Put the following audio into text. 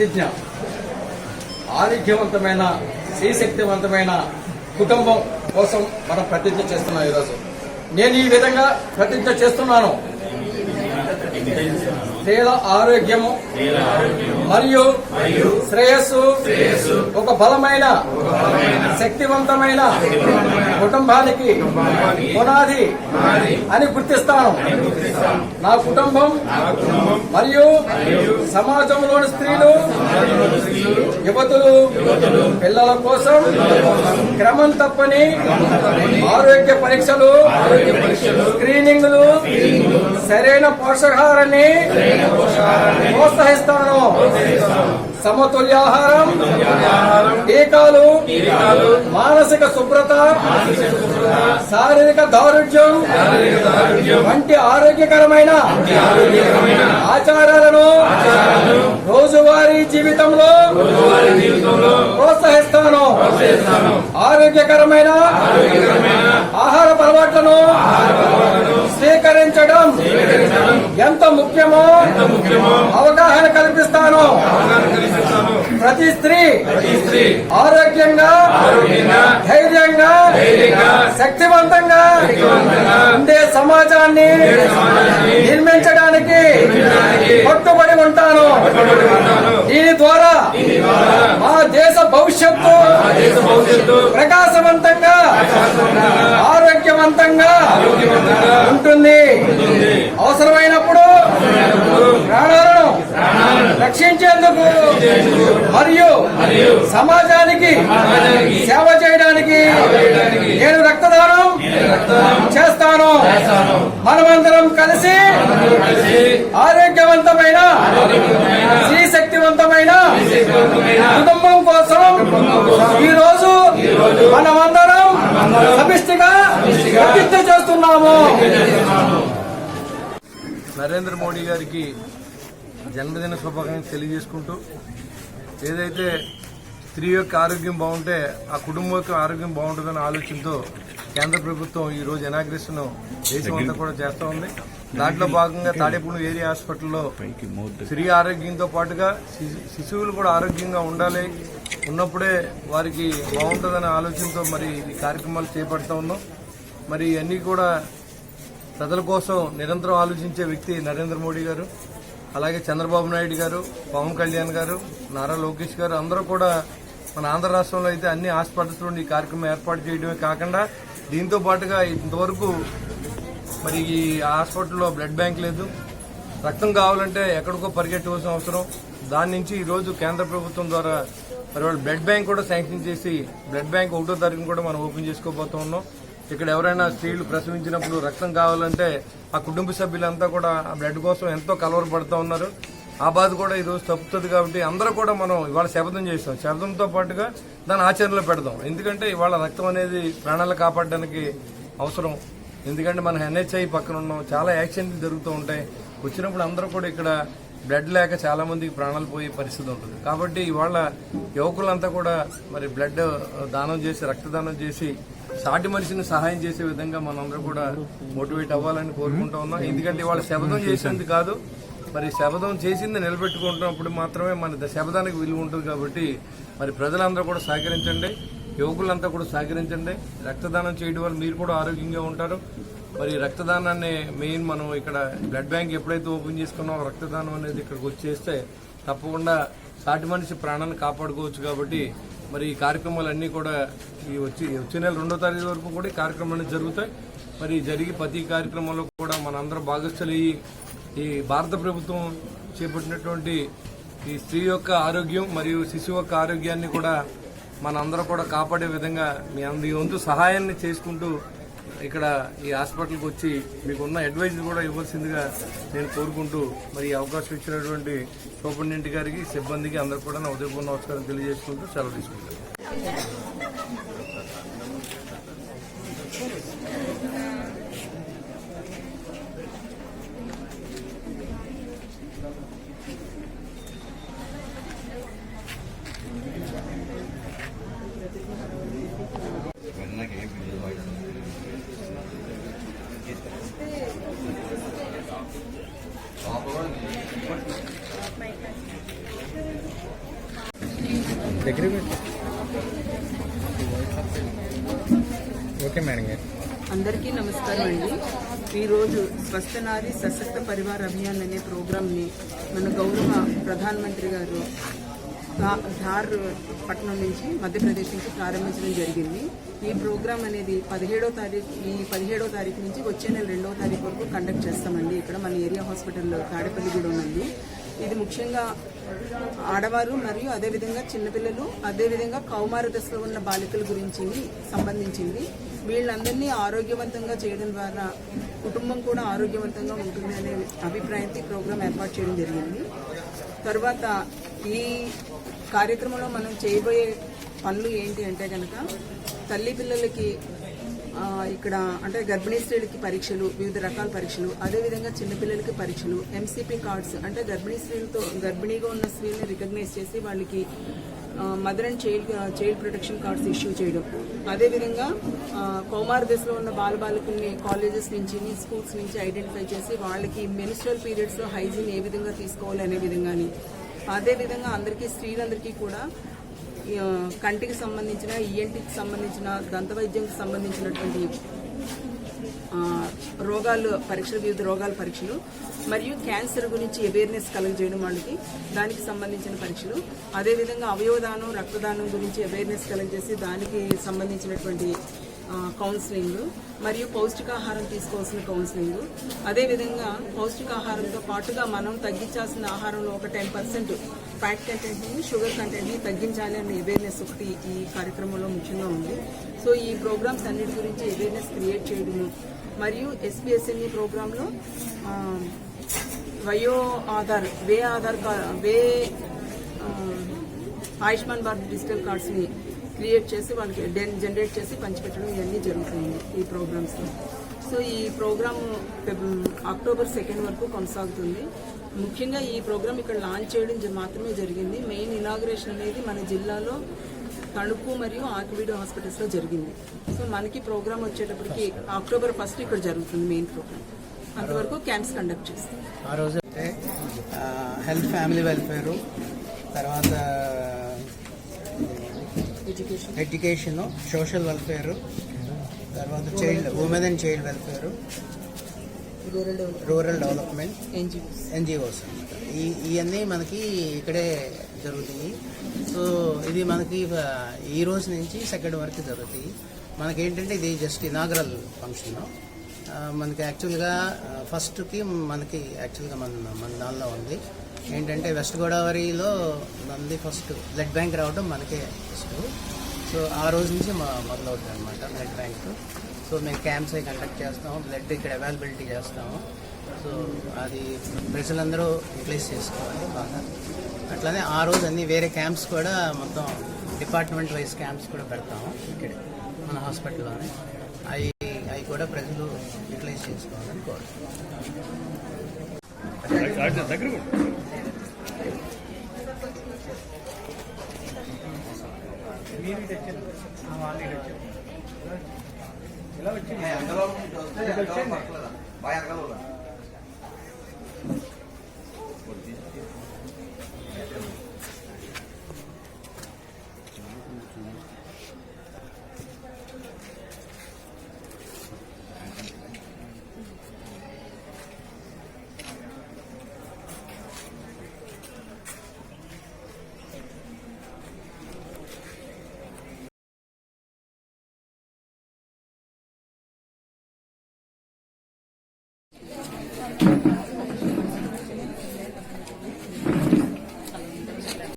ప్రతిజ్ఞ. ఆరోగ్యవంతమైన శ్రీశక్తివంతమైన కుటుంబం కోసం మనం ప్రతిజ్ఞ చేస్తున్నాం ఈరోజు. నేను ఈ విధంగా ప్రతిజ్ఞ చేస్తున్నాను. స్త్రీల ఆరోగ్యము. మరియు శ్రేయస్సు ఒక బలమైన శక్తివంతమైన కుటుంబానికి పునాది అని గుర్తిస్తాను. నా కుటుంబం మరియు సమాజంలోని స్త్రీలు యువతులు పిల్లల కోసం క్రమం తప్పని ఆరోగ్య పరీక్షలు స్క్రీనింగ్లు సరైన పోషకాహారాన్ని ప్రోత్సహిస్తాను. సమతుల్యాహారం టీకాలు మానసిక శుభ్రత శారీరక దారుఢ్యం వంటి ఆరోగ్యకరమైన ఆచారాలను రోజువారీ జీవితంలో ప్రోత్సహిస్తాను. ఆరోగ్యకరమైన ఆహార అలవాట్లను స్వీకరించడం. ఎంత ముఖ్యమో అవగాహన కల్పిస్తాను. ప్రతి స్త్రీ ఆరోగ్యంగా ధైర్యంగా శక్తివంతంగా ఉండే సమాజాన్ని నిర్మించడానికి కట్టుబడి ఉంటాను. దీని ద్వారా మా దేశ భవిష్యత్తు ప్రకాశవంతంగా ఆరోగ్యవంతంగా ఉంటుంది. అవసరమైనప్పుడు మరియు సమాజానికి సేవ చేయడానికి నేను రక్తదానం చేస్తాను. మనమందరం కలిసి ఆరోగ్యవంతమైన శ్రీశక్తివంతమైన కుటుంబం కోసం ఈ రోజు మనమందరం సమిష్టిగా ప్రతిష్ట చేస్తున్నాము. నరేంద్ర మోడీ గారికి జన్మదిన శుభాకాంక్షలు తెలియజేసుకుంటూ ఏదైతే స్త్రీ యొక్క ఆరోగ్యం బాగుంటే ఆ కుటుంబం యొక్క ఆరోగ్యం బాగుంటుందనే ఆలోచనతో కేంద్ర ప్రభుత్వం ఈ రోజు ఎనాగ్రేషన్ దేశం అంతా కూడా చేస్తూ ఉంది. దాంట్లో భాగంగా తాడేపూడి ఏరియా హాస్పిటల్లో స్త్రీ ఆరోగ్యంతో పాటుగా శిశు- శిశువులు కూడా ఆరోగ్యంగా ఉండాలి. ఉన్నప్పుడే వారికి బాగుంటుందనే ఆలోచనతో మరి ఈ కార్యక్రమాలు చేపడుతూ ఉన్నాం. మరి ఇవన్నీ కూడా ప్రజల కోసం నిరంతరం ఆలోచించే వ్యక్తి నరేంద్ర మోడీ గారు. అలాగే చంద్రబాబు నాయుడు గారు పవన్ కళ్యాణ్ గారు నారా లోకేష్ గారు అందరూ కూడా మన ఆంధ్ర రాష్ట్రంలో అయితే అన్ని హాస్పిటల్స్లో ఈ కార్యక్రమం ఏర్పాటు చేయడమే కాకుండా దీంతో పాటుగా ఇంతవరకు మరి ఈ హాస్పిటల్లో బ్లడ్ బ్యాంక్ లేదు. రక్తం కావాలంటే ఎక్కడికో పరిగెట్టవలసిన అవసరం. దాని నుంచి ఈరోజు కేంద్ర ప్రభుత్వం ద్వారా మరి వాళ్ళు బ్లడ్ బ్యాంక్ కూడా శాంక్షన్ చేసి బ్లడ్ బ్యాంక్ ఒకటో తారీఖున కూడా మనం ఓపెన్ చేసుకోబోతా ఉన్నాం ఇక్కడ ఎవరైనా స్త్రీలు ప్రసవించినప్పుడు రక్తం కావాలంటే ఆ కుటుంబ సభ్యులంతా కూడా ఆ బ్లడ్ కోసం ఎంతో కలవరపడుతూ ఉన్నారు. ఆ బాధ కూడా ఈరోజు తప్పుతుంది కాబట్టి అందరూ కూడా మనం ఇవాళ శబ్దం చేస్తాం. శబ్దంతో పాటుగా దాన్ని ఆచరణలో పెడదాం. ఎందుకంటే ఇవాళ రక్తం అనేది ప్రాణాలు కాపాడడానికి అవసరం. ఎందుకంటే మనం ఎన్హెచ్ఐ పక్కన ఉన్నాం చాలా యాక్సిడెంట్లు జరుగుతూ ఉంటాయి. వచ్చినప్పుడు అందరూ కూడా ఇక్కడ బ్లడ్ లేక చాలా మందికి ప్రాణాలు పోయే పరిస్థితి ఉంటుంది. కాబట్టి ఇవాళ యువకులంతా కూడా మరి బ్లడ్ దానం చేసి రక్తదానం చేసి సాటి మనిషిని సహాయం చేసే విధంగా మనందరూ కూడా మోటివేట్ అవ్వాలని కోరుకుంటా ఉన్నాం. ఎందుకంటే ఇవాళ శబదం చేసింది కాదు. మరి శబదం చేసింది నిలబెట్టుకుంటున్నప్పుడు మాత్రమే మన ద- శబదానికి విలువ ఉంటుంది కాబట్టి మరి ప్రజలందరూ కూడా సహకరించండి. యువకులంతా కూడా సహకరించండి. రక్తదానం చేయడం వల్ల మీరు కూడా ఆరోగ్యంగా ఉంటారు. మరి రక్తదానాన్ని మెయిన్ మనం ఇక్కడ బ్లడ్ బ్యాంక్ ఎప్పుడైతే ఓపెన్ చేసుకున్నామో రక్తదానం అనేది ఇక్కడికి వచ్చేస్తే తప్పకుండా సాటి మనిషి ప్రాణాన్ని కాపాడుకోవచ్చు కాబట్టి మరి ఈ కార్యక్రమాలన్నీ కూడా ఈ వచ్చి వచ్చే నెల రెండో తారీఖు వరకు కూడా ఈ కార్యక్రమాలు జరుగుతాయి. మరి జరిగి ప్రతి కార్యక్రమంలో కూడా మనందరం భాగస్థులయ్యి ఈ భారత ప్రభుత్వం చేపట్టినటువంటి ఈ స్త్రీ యొక్క ఆరోగ్యం మరియు శిశువు యొక్క ఆరోగ్యాన్ని కూడా మనందరం కూడా కాపాడే విధంగా మీ అందరి వంతు సహాయాన్ని చేసుకుంటూ ఇక్కడ ఈ హాస్పిటల్కి వచ్చి మీకున్న అడ్వైజ్ కూడా ఇవ్వాల్సిందిగా నేను కోరుకుంటూ మరి ఈ అవకాశం ఇచ్చినటువంటి సూపరింటెండెంట్ గారికి సిబ్బందికి అందరూ కూడా నా ఉదయపూర్ణ నమస్కారం తెలియజేసుకుంటూ సెలవు తీసుకుంటాను ఓకే మేడం అందరికీ నమస్కారం అండి. ఈరోజు స్వస్థ నారీ సశక్త పరివార్ అభియాన్ అనే ప్రోగ్రామ్ని మన గౌరవ ప్రధానమంత్రి గారు ధార్ పట్టణం నుంచి మధ్యప్రదేశ్ నుంచి ప్రారంభించడం జరిగింది. ఈ ప్రోగ్రామ్ అనేది పదిహేడో తారీఖు ఈ పదిహేడో తారీఖు నుంచి వచ్చే నెల రెండో తారీఖు వరకు కండక్ట్ చేస్తామండి. ఇక్కడ మన ఏరియా హాస్పిటల్లో తాడేపల్లిగూడెం ఉంది ఇది ముఖ్యంగా ఆడవారు మరియు అదేవిధంగా చిన్నపిల్లలు అదేవిధంగా కౌమార దశలో ఉన్న బాలికల గురించి సంబంధించింది. వీళ్ళందరినీ ఆరోగ్యవంతంగా చేయడం ద్వారా కుటుంబం కూడా ఆరోగ్యవంతంగా ఉంటుంది అనే అభిప్రాయంతో ఈ ప్రోగ్రాం ఏర్పాటు చేయడం జరిగింది. తర్వాత ఈ కార్యక్రమంలో మనం చేయబోయే పనులు ఏంటి అంటే కనుక తల్లి పిల్లలకి ఇక్కడ అంటే గర్భిణీ స్త్రీలకి పరీక్షలు వివిధ రకాల పరీక్షలు అదేవిధంగా చిన్నపిల్లలకి పరీక్షలు ఎంసీపీ కార్డ్స్ అంటే గర్భిణీ స్త్రీలతో గర్భిణీగా ఉన్న స్త్రీలని రికగ్నైజ్ చేసి వాళ్ళకి mother and child child protection cards issue చేయడం. అదేవిధంగా కౌమార దశలో ఉన్న బాలబాలికల్ని కాలేజెస్ నుంచి స్కూల్స్ నుంచి ఐడెంటిఫై చేసి వాళ్ళకి మెనిస్ట్రల్ పీరియడ్స్లో హైజీన్ ఏ విధంగా తీసుకోవాలి అనే విధంగాని. అదేవిధంగా అందరికీ స్త్రీలందరికీ కూడా కంటికి సంబంధించిన ఈఎన్టీకి సంబంధించిన దంతవైద్యంకి సంబంధించినటువంటి రోగాలు పరీక్షలు వివిధ రోగాల పరీక్షలు మరియు క్యాన్సర్ గురించి అవేర్నెస్ కలగజేయడం వాళ్ళకి దానికి సంబంధించిన పరీక్షలు. అదేవిధంగా అవయవదానం రక్తదానం గురించి అవేర్నెస్ కలగజేసి దానికి సంబంధించినటువంటి కౌన్సిలింగ్ మరియు పౌష్టికాహారం తీసుకోవాల్సిన కౌన్సిలింగ్ అదేవిధంగా పౌష్టికాహారంతో పాటుగా మనం తగ్గించాల్సిన ఆహారంలో ఒక టెన్ పర్సెంట్ ఫ్యాట్ కంటెంట్ని షుగర్ కంటెంట్ని తగ్గించాలి అనే అవేర్నెస్ ఒకటి ఈ కార్యక్రమంలో ముఖ్యంగా ఉంది. సో ఈ ప్రోగ్రామ్స్ అన్నిటి గురించి అవేర్నెస్ క్రియేట్ చేయడము మరియు ఎస్పీఎస్ఎంఈ ప్రోగ్రాంలో వయో ఆధార్ వే ఆధార్ కార్డ్ వే ఆయుష్మాన్ భారత్ డిజిటల్ కార్డ్స్ని క్రియేట్ చేసి వాళ్ళకి డెన్ జనరేట్ చేసి పంచిపెట్టడం ఇవన్నీ జరుగుతుంది ఈ ప్రోగ్రామ్స్లో. సో ఈ ప్రోగ్రామ్ అక్టోబర్ సెకండ్ వరకు కొనసాగుతుంది. ముఖ్యంగా ఈ ప్రోగ్రామ్ ఇక్కడ లాంచ్ చేయడం మాత్రమే జరిగింది. మెయిన్ ఇనాగ్రేషన్ అనేది మన జిల్లాలో తణుకు మరియు ఆకివీడు హాస్పిటల్స్లో జరిగింది. సో మనకి ప్రోగ్రామ్ వచ్చేటప్పటికి అక్టోబర్ ఫస్ట్ ఇక్కడ జరుగుతుంది మెయిన్ ప్రోగ్రామ్. అంతవరకు క్యాంప్స్ కండక్ట్ చేస్తాం. ఆ రోజు హెల్త్ ఫ్యామిలీ వెల్ఫేరు తర్వాత ఎడ్యుకేషన్ సోషల్ వెల్ఫేరు తర్వాత child women and child welfare rural development NGOs NGOs ఇవన్నీ మనకి ఇక్కడే జరుగుతాయి. సో ఇది మనకి ఈ రోజు నుంచి సెకండ్ వరకు జరుగుతాయి. మనకి ఏంటంటే ఇది జస్ట్ ఇనాగరల్ ఫంక్షన్ మనకి యాక్చువల్గా ఫస్ట్కి మనకి యాక్చువల్గా మన మన దానిలో ఉంది. ఏంటంటే వెస్ట్ గోదావరిలో మంది ఫస్ట్ బ్లడ్ బ్యాంక్ రావడం మనకే ఫస్ట్ సో ఆ రోజు నుంచి మా మొదలవుతుంది అనమాట బ్లడ్ బ్యాంక్ సో మేము క్యాంప్స్ అవి కండక్ట్ చేస్తాము. బ్లడ్ ఇక్కడ అవైలబిలిటీ చేస్తాము. సో అది ప్రజలందరూ రిప్లేస్ చేసుకోవాలి బాగా. అట్లానే ఆ రోజు అన్ని వేరే క్యాంప్స్ కూడా మొత్తం డిపార్ట్మెంట్ వైజ్ క్యాంప్స్ కూడా పెడతాము ఇక్కడ మన హాస్పిటల్లోనే. అవి అవి కూడా ప్రజలు యూటిలైజ్ చేసుకోవాలని కోరుతున్నాను ఎలా వచ్చింది?